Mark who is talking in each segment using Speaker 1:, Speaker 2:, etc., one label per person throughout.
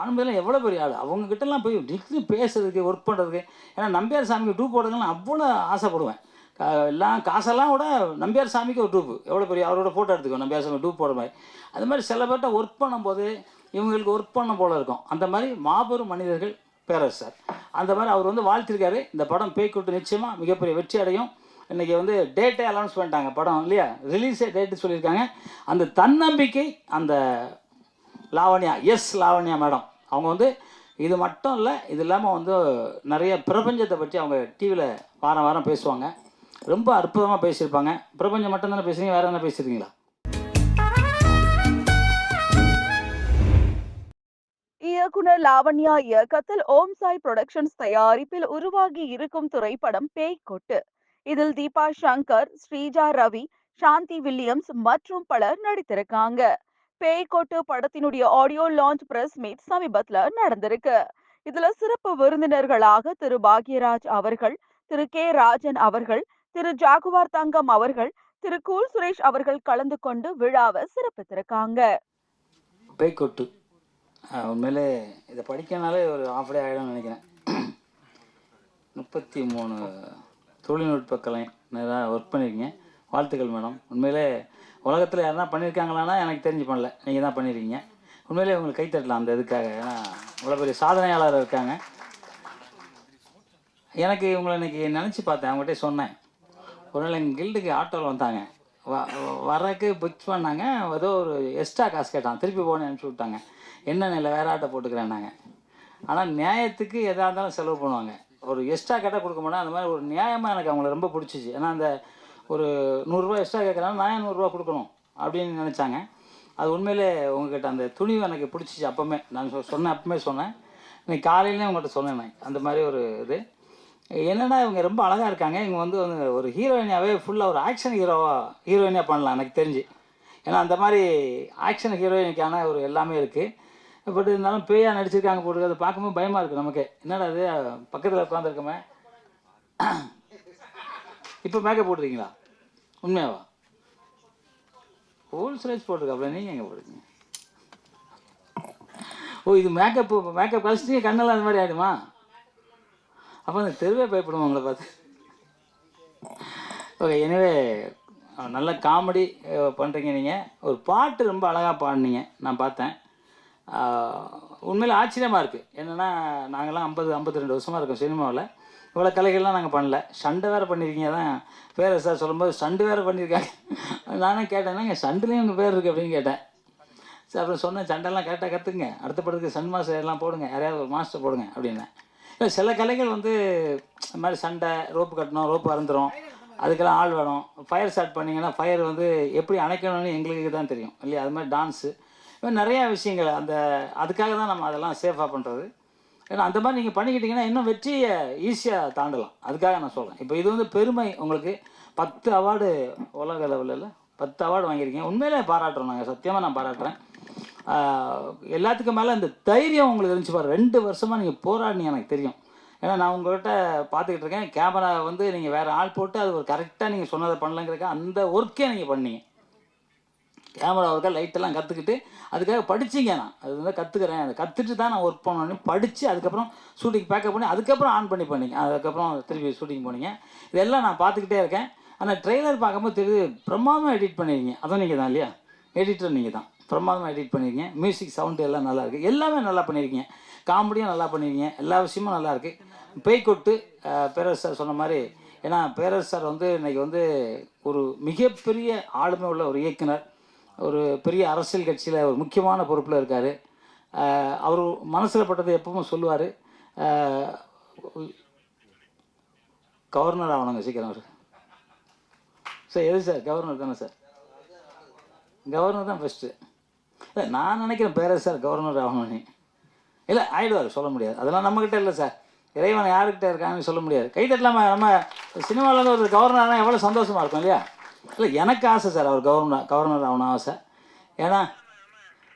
Speaker 1: வானம்பேலாம் எவ்வளோ பெரிய ஆள்? அவங்கக்கிட்டலாம் போய் டிகிரி பேசுறதுக்கு ஒர்க் பண்ணுறதுக்கு ஏன்னா நம்பியார் சாமிக்கு டூப் போடுறதுலாம் அவ்வளோ ஆசைப்படுவேன். கா- எல்லாம் காசெல்லாம் கூட நம்பியார் சாமிக்கு ஒரு டூப்பு எவ்வளோ பெரிய அவரோட ஃபோட்டோ எடுத்துக்கோ நம்பியார் சாமி டூப் போடுற மாதிரி. அது மாதிரி சில பேர்ட்ட ஒர்க் பண்ணும்போது இவங்களுக்கு ஒர்க் பண்ண போல இருக்கும். அந்த மாதிரி மாபெரும் மனிதர்கள் பேரரசர் அந்த மாதிரி அவர் வந்து வாழ்த்திருக்காரு. இந்த படம் பேய்க்கூட்டு நிச்சயமாக மிகப்பெரிய வெற்றி அடையும். இன்றைக்கி வந்து டேட்டே அனௌன்ஸ் பண்ணிட்டாங்க படம் இல்லையா? ரிலீஸே டேட்டு சொல்லியிருக்காங்க. அந்த தன்னம்பிக்கை அந்த லாவண்யா எஸ் லாவண்யா மேடம். அவங்க வந்து இது மட்டும் இல்லை இது இல்லாமல் வந்து நிறைய பிரபஞ்சத்தை பற்றி அவங்க டிவியில் வாரம் வாரம் பேசுவாங்க. ரொம்ப அற்புதமாக பேசியிருப்பாங்க. பிரபஞ்சம் மட்டும் தானே பேசுறீங்க வேறு என்ன பேசுகிறீங்களா
Speaker 2: இயக்குனர் லாவண்யா இயக்கத்தில் ஓம் சாய் புரொடக்ஷன்ஸ் தயாரிப்பில் உருவாகி இருக்கும் திரைப்படம் பேய்க்கொட்டு இதில் தீபா சங்கர் ஸ்ரீஜா ரவி சாந்தி வில்லியம்ஸ் மற்றும் பலர் நடித்திருக்காங்க. பேய்கோட்டு படத்தினுடைய ஆடியோ லான்ச் பிரஸ் மீட் சமீபத்துல நடந்திருக்கு. இதுல சிறப்பு விருந்தினர்களாக திரு. பாக்யராஜ் அவர்கள் திரு. கே. ராஜன் அவர்கள் திரு. ஜாகுவார் தங்கம் அவர்கள் திரு. கூல் சுரேஷ் அவர்கள் கலந்து கொண்டு விழாவை சிறப்பித்திருக்காங்க.
Speaker 1: பேய்கொட்டு. உண்மையிலே இதை படிக்கனாலே ஒரு ஆஃப் டே ஆகிடும்னு நினைக்கிறேன். முப்பத்தி மூணு தொழில்நுட்ப கலை நிறையா ஒர்க் பண்ணியிருக்கீங்க. வாழ்த்துக்கள் மேடம். உண்மையிலே உலகத்தில் யாருனா பண்ணியிருக்காங்களான்னா எனக்கு தெரிஞ்சு பண்ணல. நீங்கள் தான் பண்ணியிருக்கீங்க உண்மையிலே உங்களுக்கு கைத்தட்டலாம் அந்த இதுக்காக. ஏன்னா இவ்வளோ பெரிய சாதனையாளர் இருக்காங்க. எனக்கு இவங்களை இன்றைக்கி நினச்சி பார்த்தேன். அவங்ககிட்ட சொன்னேன். ஒரு நாள் எங்கள் கில்டுக்கு ஆட்டோவில் வந்தாங்க. வ வரக்கு புக் பண்ணாங்க. ஏதோ ஒரு எக்ஸ்ட்ரா காசு கேட்டான். திருப்பி போன அனுப்பிச்சி விட்டாங்க. என்ன இல்லை வேறு ஆட்டோ போட்டுக்கிறேன்னாங்க. ஆனால் நியாயத்துக்கு எதாக இருந்தாலும் செலவு பண்ணுவாங்க. ஒரு எக்ஸ்ட்ரா கேட்டால் கொடுக்க மாட்டேன். அந்த மாதிரி ஒரு நியாயமாக எனக்கு அவங்கள ரொம்ப பிடிச்சிச்சு. ஏன்னா அந்த ஒரு நூறுரூவா எக்ஸ்ட்ரா கேட்குறாங்க நான் ஏன் நூறுரூவா கொடுக்கணும் அப்படின்னு நினச்சாங்க. அது உண்மையிலே உங்ககிட்ட அந்த துணிவு எனக்கு பிடிச்சிச்சு அப்போமே நான் சொ- சொன்னேன் அப்பவுமே சொன்னேன். இன்னைக்கு காலையிலே உங்கள்கிட்ட சொன்னேன் நான். அந்த மாதிரி ஒரு இது. என்னென்னா இவங்க ரொம்ப அழகாக இருக்காங்க. இவங்க வந்து வந்து ஒரு ஹீரோயினாவே ஃபுல்லாக ஒரு ஆக்ஷன் ஹீரோவா ஹீரோயினாக பண்ணலாம் எனக்கு தெரிஞ்சு. ஏன்னா அந்த மாதிரி ஆக்ஷன் ஹீரோயினுக்கான ஒரு எல்லாமே இருக்குது பட் இருந்தாலும் பேயா நடிச்சிருக்காங்க போட்டு அதை பார்க்கும்போது பயமாக இருக்குது நமக்கு. என்னடா அது பக்கத்தில் உட்காந்துருக்கோமே இப்போ மேக்கப் போட்டுருக்கீங்களா? உண்மையாவா? ஹோல் சைஸ் போட்டிருக்காப்ல நீங்கள் எங்கே போடுறீங்க ஓ இது மேக்கப் மேக்கப் கழிச்சிட்டு கண்ணெல்லாம் அந்த மாதிரி ஆகிடுமா அப்போ அந்த தெருவே பயப்படுவோம் உங்களை பார்த்து? ஓகே எனவே நல்ல காமெடி பண்ணுறீங்க நீங்கள் ஒரு பாட்டு ரொம்ப அழகாக பாடினீங்க நான் பார்த்தேன். உண்மையில் ஆச்சரியமாக இருக்குது என்னென்னா நாங்கள்லாம் ஐம்பது ஐம்பத்தி ரெண்டு வருஷமாக இருக்கோம் சினிமாவில். இவ்வளோ கலைகள்லாம் நாங்கள் பண்ணல. சண்டை வேறு பண்ணியிருக்கீங்க தான் பேர் சார் சொல்லும்போது சண்டு வேறு பண்ணியிருக்காங்க நானே கேட்டேன் இங்கே சண்டுலேயும் உங்கள் பேர் இருக்குது அப்படின்னு கேட்டேன். சரி அப்புறம் சொன்னேன் சண்டைலாம் கரெக்டாக கற்றுக்குங்க அடுத்த படத்துக்கு சன் மாஸ்டர் எல்லாம் போடுங்க. யாரையாவது ஒரு மாஸ்டர் போடுங்க அப்படின்னேன். இல்லை சில கலைகள் வந்து இந்த மாதிரி சண்டை ரோப்பு கட்டணும் ரோப்பு அறந்துடும் அதுக்கெல்லாம் ஆள் வேணும். ஃபயர் ஸ்டார்ட் பண்ணிங்கன்னா ஃபயர் வந்து எப்படி அணைக்கணும்னு எங்களுக்கு தான் தெரியும். இல்லையா? அது மாதிரி டான்ஸு இப்போ நிறையா விஷயங்கள் அந்த அதுக்காக தான் நம்ம அதெல்லாம் சேஃபாக பண்ணுறது ஏன்னா அந்த மாதிரி நீங்கள் பண்ணிக்கிட்டீங்கன்னா இன்னும் வெற்றியை ஈஸியாக தாண்டலாம். அதுக்காக நான் சொல்கிறேன் இப்போ இது வந்து பெருமை உங்களுக்கு. பத்து அவார்டு உலக லெவலில் பத்து அவார்டு வாங்கியிருக்கீங்க. உண்மையிலே பாராட்டுறோம் நாங்கள் சத்தியமாக நான் பாராட்டுறேன். எல்லாத்துக்கும் மேலே இந்த தைரியம் உங்களுக்கு இருந்துச்சு பாரு. ரெண்டு வருஷமாக நீங்கள் போராடினீங்க எனக்கு தெரியும். ஏன்னா நான் உங்கள்கிட்ட பார்த்துக்கிட்டு இருக்கேன். கேமரா வந்து நீங்கள் வேறு ஆள் போட்டு அது ஒரு கரெக்டாக நீங்கள் சொன்னதை பண்ணலங்கிறக்க அந்த ஒர்க்கே நீங்கள் பண்ணீங்க. கேமரா ஒர்க்காக லைட்டெல்லாம் கற்றுக்கிட்டு அதுக்காக படிச்சிங்க நான். அது வந்து கற்றுக்கிறேன் அதை கற்றுட்டு தான் நான் ஒர்க் பண்ணணும். படித்து அதுக்கப்புறம் ஷூட்டிங் பேக்கப் பண்ணி அதுக்கப்புறம் ஆன் பண்ணி பண்ணீங்க அதுக்கப்புறம் திருப்பி ஷூட்டிங் போனீங்க. இதெல்லாம் நான் பார்த்துக்கிட்டே இருக்கேன். ஆனால் ட்ரெய்லர் பார்க்கும்போது தெரியுது பிரமாதமாக எடிட் பண்ணியிருக்கீங்க அதுவும் நீங்கள் தான் இல்லையா? எடிட்டர் நீங்கள் தான். பிரமாதமாக எடிட் பண்ணியிருக்கீங்க மியூசிக் சவுண்டு எல்லாம் நல்லா இருக்குது எல்லாமே நல்லா பண்ணியிருக்கீங்க காமெடியும் நல்லா பண்ணியிருக்கீங்க எல்லா விஷயமும் நல்லா இருக்குது பேய்க்கொட்டு பேரரசு சார் சொன்ன மாதிரி ஏன்னா பேரரசு சார் வந்து இன்றைக்கி வந்து ஒரு மிகப்பெரிய ஆளுமை உள்ள ஒரு இயக்குனர். ஒரு பெரிய அரசியல் கட்சியில் ஒரு முக்கியமான பொறுப்பில் இருக்கார். அவர் மனசில் பட்டதை எப்பவும் சொல்லுவார். கவர்னர் ஆகணுங்க சீக்கிரம் அவர். சார் எது சார்? கவர்னர் தானே சார்? கவர்னர் தான் ஃபஸ்ட்டு இல்லை நான் நினைக்கிறேன் பேரரசு சார் கவர்னர் ஆகணும்னு. இல்லை ஆயிடுவார் சொல்ல முடியாது. அதெல்லாம் நம்மக்கிட்ட இல்லை சார். இறைவன் யாருக்கிட்ட இருக்காங்கன்னு சொல்ல முடியாது. கை தட்டலாமா? நம்ம சினிமாவில் வந்து ஒரு கவர்னர்னால் எவ்வளோ சந்தோஷமாக இருக்கும் இல்லையா? இல்லை எனக்கு ஆசை சார் அவர் கவர்னர் கவர்னர் ஆகணும் ஆசை. ஏன்னா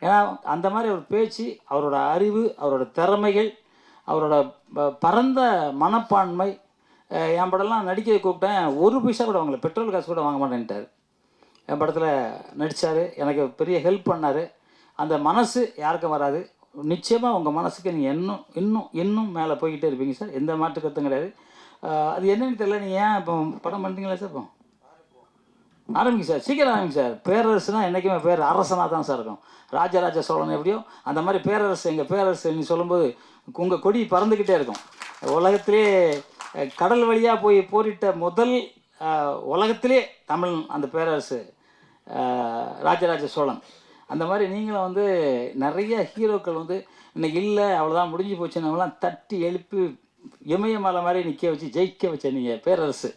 Speaker 1: ஏன்னா அந்த மாதிரி ஒரு பேச்சு அவரோட அறிவு அவரோட திறமைகள் அவரோட ப- பரந்த மனப்பான்மை என் படம்லாம் நடிக்க கூப்பிட்டேன். ஒரு பைசா கூட வாங்கல. பெட்ரோல் காசு கூட வாங்க மாட்டேன்ட்டார். என் படத்தில் நடித்தார் எனக்கு பெரிய ஹெல்ப் பண்ணார். அந்த மனசு யாருக்கும் வராது. நிச்சயமாக உங்கள் மனசுக்கு நீங்கள் இன்னும் இன்னும் இன்னும் மேலே போய்கிட்டே இருப்பீங்க சார். எந்த மாற்று கருத்தும் கிடையாது. அது என்னன்னு தெரியல. நீங்கள் ஏன் இப்போ படம் பண்ணுறீங்களா சார் இப்போ? ஆரம்பிங்க சார். சீக்கிரம் ஆரம்பிங்க சார். பேரரசுனா என்றைக்குமே பேர் அரசனாக தான் சார் இருக்கும். ராஜராஜ சோழன் எப்படியோ அந்த மாதிரி பேரரசு எங்கள் பேரரசு நீ சொல்லும்போது உங்கள் கொடி பறந்துக்கிட்டே இருக்கும். உலகத்திலே கடல் வழியாக போய் போரிட்ட முதல் உலகத்திலே தமிழ் அந்த பேரரசு ராஜராஜ சோழன். அந்த மாதிரி நீங்களும் வந்து நிறைய ஹீரோக்கள் வந்து இன்னைக்கு இல்லை அவ்வளோதான் முடிஞ்சு போச்சுன்னவங்களாம் தட்டி எழுப்பி இமயமலை மாதிரி நிற்க வச்சு ஜெயிக்க வச்ச நீங்கள் பேரரசு.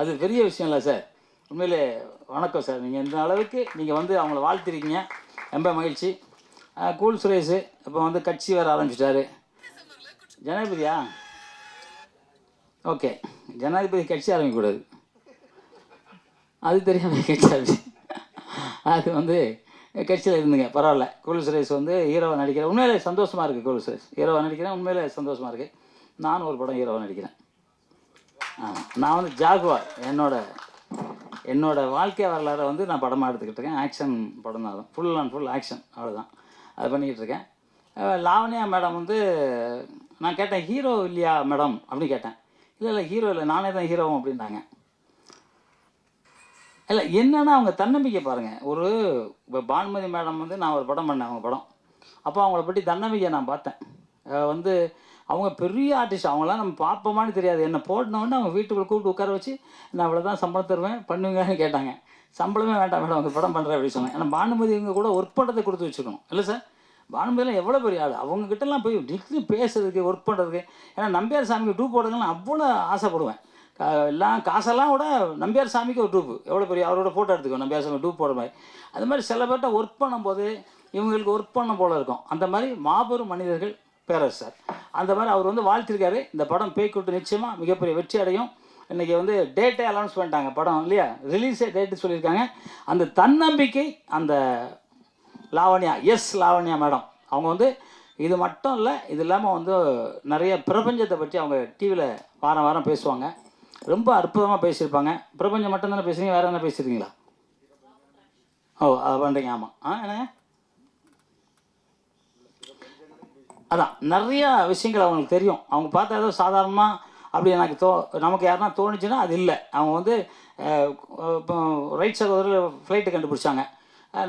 Speaker 1: அது பெரிய விஷயம் இல்லை சார். உண்மையிலே வணக்கம் சார். நீங்கள் இந்த அளவுக்கு நீங்கள் வந்து அவங்கள வாழ்த்திருக்கீங்க. ரொம்ப மகிழ்ச்சி. கூல் சுரேஷ் இப்போ வந்து கட்சி வர ஆரம்பிச்சிட்டாரு. ஜனாதிபதியா? ஓகே. ஜனாதிபதி கட்சி ஆரம்பிக்கக்கூடாது. அது தெரியாமல் கட்சி ஆரம்பிச்சு. அது வந்து கட்சியில் இருந்துங்க. பரவாயில்ல. கூல் சுரேஷ் வந்து ஹீரோவாக நடிக்கிறேன் உண்மையிலே சந்தோஷமாக இருக்குது கூல் சுரேஷ். ஹீரோவாக நடிக்கிறேன் உண்மையிலே சந்தோஷமாக இருக்குது நானும் ஒரு படம் ஹீரோவாக நடிக்கிறேன். ஆமாம் நான் வந்து ஜாகுவார் என்னோடய என்னோடய வாழ்க்கை வரலாறை வந்து நான் படமாக எடுத்துக்கிட்டு இருக்கேன் ஆக்ஷன் படம் தான் ஃபுல் அண்ட் ஃபுல் ஆக்ஷன் அவ்வளோதான் அது பண்ணிக்கிட்டு இருக்கேன் லாவண்யா மேடம் வந்து நான் கேட்டேன் ஹீரோ இல்லையா மேடம்? அப்படின்னு கேட்டேன். இல்லை இல்லை ஹீரோ இல்லை. நானே தான் ஹீரோவும் அப்படின்ட்டாங்க இல்லை என்னன்னா அவங்க தன்னம்பிக்கை பாருங்கள் ஒரு இப்போ பானுமதி மேடம் வந்து நான் ஒரு படம் பண்ணேன் அவங்க படம். அப்போ அவங்கள பற்றி தன்னம்பிக்கை நான் பார்த்தேன். வந்து அவங்க பெரிய ஆர்டிஸ்ட் அவங்களாம் நம்ம பார்ப்போமான்னு தெரியாது. என்ன போட்டினோடனே அவங்க வீட்டுக்குள்ளே கூப்பிட்டு உட்கார வச்சு நான் அவ்வளோ தான் சம்பளம் தருவேன் பண்ணுவீங்கன்னு கேட்டாங்க. சம்பளமே வேண்டாம் மேடம் அவங்க படம் பண்ணுறேன் அப்படின்னு சொன்னேன். ஏன்னா பானுமதி இவங்க கூட ஒர்க் பண்ணுறதை கொடுத்து வச்சுக்கணும் இல்லை சார் பானுமதியெல்லாம் எவ்வளோ பெரிய ஆள்? அவங்கக்கிட்டலாம் போய் டிகிரி பேசுறதுக்கு ஒர்க் பண்ணுறதுக்கு ஏன்னா நம்பியார் சாமிக்கு டூ போடுறதுலாம் அவ்வளோ ஆசைப்படுவேன். எல்லாம் காசெல்லாம் கூட நம்பியார் சாமிக்கு ஒரு டூப்பு எவ்வளோ பெரிய அவரோட ஃபோட்டோ எடுத்துக்கோ நம்பியார் சாமி டூப் போடுற மாதிரி. அது மாதிரி சில பேர்ட்ட ஒர்க் பண்ணும்போது இவங்களுக்கு ஒர்க் பண்ண போல இருக்கும். அந்த மாதிரி மாபெரும் மனிதர்கள் பேரரசர். அந்த மாதிரி அவர் வந்து வாழ்த்திருக்காரு. இந்த படம் பேய்க்கூட்டு நிச்சயமாக மிகப்பெரிய வெற்றி அடையும். இன்றைக்கி வந்து டேட்டே அனௌன்ஸ் பண்ணிட்டாங்க படம் இல்லையா? ரிலீஸே டேட்டு சொல்லியிருக்காங்க. அந்த தன்னம்பிக்கை அந்த லாவண்யா எஸ் லாவண்யா மேடம் அவங்க வந்து இது மட்டும் இல்லை இது இல்லாமல் வந்து நிறைய பிரபஞ்சத்தை பற்றி அவங்க டிவியில் வாரம் வாரம் பேசுவாங்க. ரொம்ப அற்புதமாக பேசியிருப்பாங்க. பிரபஞ்சம் மட்டும் தானே பேசுகிறீங்க வேறு என்ன பேசியிருக்கீங்களா? ஓ அது பண்ணுறீங்க ஆமாம் ஆ என்ன? அதான் நிறைய விஷயங்கள் அவங்களுக்கு தெரியும். அவங்க பார்த்தா ஏதோ சாதாரணமாக அப்படி எனக்கு தோ நமக்கு யாருன்னா தோணுச்சுன்னா அது இல்லை. அவங்க வந்து இப்போ ரைட் சகோதரர் ஃப்ளைட்டு கண்டுபிடிச்சாங்க.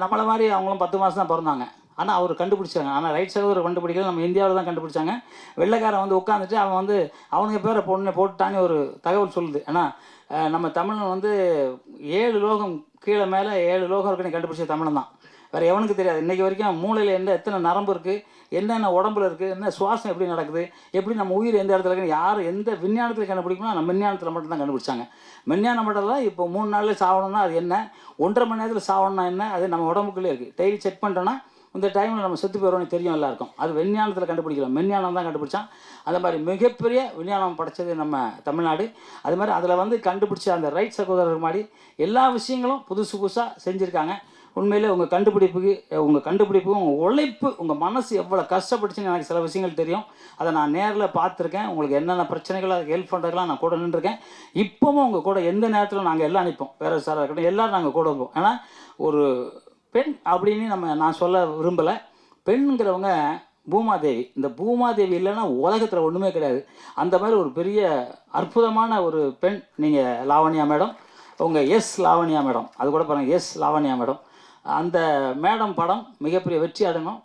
Speaker 1: நம்மளை மாதிரி அவங்களும் பத்து மாதம் தான் பிறந்தாங்க. ஆனால் அவர் கண்டுபிடிச்சாங்க. ஆனால் ரைட் சகோதரர் கண்டுபிடிக்கல. நம்ம இந்தியாவில் தான் கண்டுபிடிச்சாங்க. வெள்ளைக்காரன் வந்து உட்காந்துட்டு அவன் வந்து அவனுக்கு பேரை பொண்ணு போட்டுட்டான்னு ஒரு தகவல் சொல்லுது. ஏன்னா நம்ம தமிழன் வந்து ஏழு லோகம் கீழே மேலே ஏழு லோகம் இருக்குன்னு கண்டுபிடிச்ச தமிழன் தான். வேறு எவனுக்கு தெரியாது. இன்றைக்கி வரைக்கும் மூளையில் எந்த எத்தனை நரம்பு இருக்குது என்னென்ன உடம்புல இருக்குது என்ன சுவாசம் எப்படி நடக்குது எப்படி நம்ம உயிர் எந்த இடத்துல இருக்குன்னு யார் எந்த விஞ்ஞானத்தில் கண்டுபிடிக்கணும் நம்ம விஞ்ஞானத்தில் மட்டும்தான் கண்டுபிடிச்சாங்க. விஞ்ஞானம் மட்டும் தான் இப்போ மூணு நாளில் சாகணும்னா அது என்ன ஒன்றரை மணி நேரத்தில் சாகணும்னா என்ன அது நம்ம உடம்புக்குள்ளே இருக்குது டெய்லி செக் பண்ணிட்டோன்னா இந்த டைமில் நம்ம செத்து போயிடும்னு தெரியும் எல்லாருக்கும். அது விஞ்ஞானத்தில் கண்டுபிடிக்கலாம். விஞ்ஞானம் தான் கண்டுபிடிச்சான். அந்த மாதிரி மிகப்பெரிய விஞ்ஞானம் படைச்சது நம்ம தமிழ்நாடு. அது மாதிரி அதில் வந்து கண்டுபிடிச்ச அந்த ரைட் சகோதரர் மாதிரி எல்லா விஷயங்களும் புதுசு புதுசாக செஞ்சுருக்காங்க. உண்மையிலே உங்கள் கண்டுபிடிப்புக்கு உங்கள் கண்டுபிடிப்பு உங்கள் உழைப்பு உங்கள் மனசு எவ்வளோ கஷ்டப்பட்டுச்சுன்னு எனக்கு சில விஷயங்கள் தெரியும். அதை நான் நேரில் பார்த்துருக்கேன். உங்களுக்கு என்னென்ன பிரச்சனைகள் அதுக்கு ஹெல்ப் பண்ணுறதுலாம் நான் கூட நின்றுருக்கேன். இப்போவும் உங்கள் கூட எந்த நேரத்தில் நாங்கள் எல்லாம் நிற்போம். வேறு சாராக இருக்கட்டும் எல்லோரும் நாங்கள் கூட இருப்போம். ஏன்னா ஒரு பெண் அப்படின்னு நம்ம நான் சொல்ல விரும்பலை. பெண்ணுங்கிறவங்க பூமாதேவி. இந்த பூமாதேவி இல்லைன்னா உலகத்தில் ஒன்றுமே கிடையாது. அந்த மாதிரி ஒரு பெரிய அற்புதமான ஒரு பெண் நீங்கள் லாவண்யா மேடம். உங்கள் எஸ் லாவண்யா மேடம். அது கூட பாருங்கள் எஸ் லாவண்யா மேடம். அந்த மேடம் படம் மிகப்பெரிய வெற்றி அடையணும்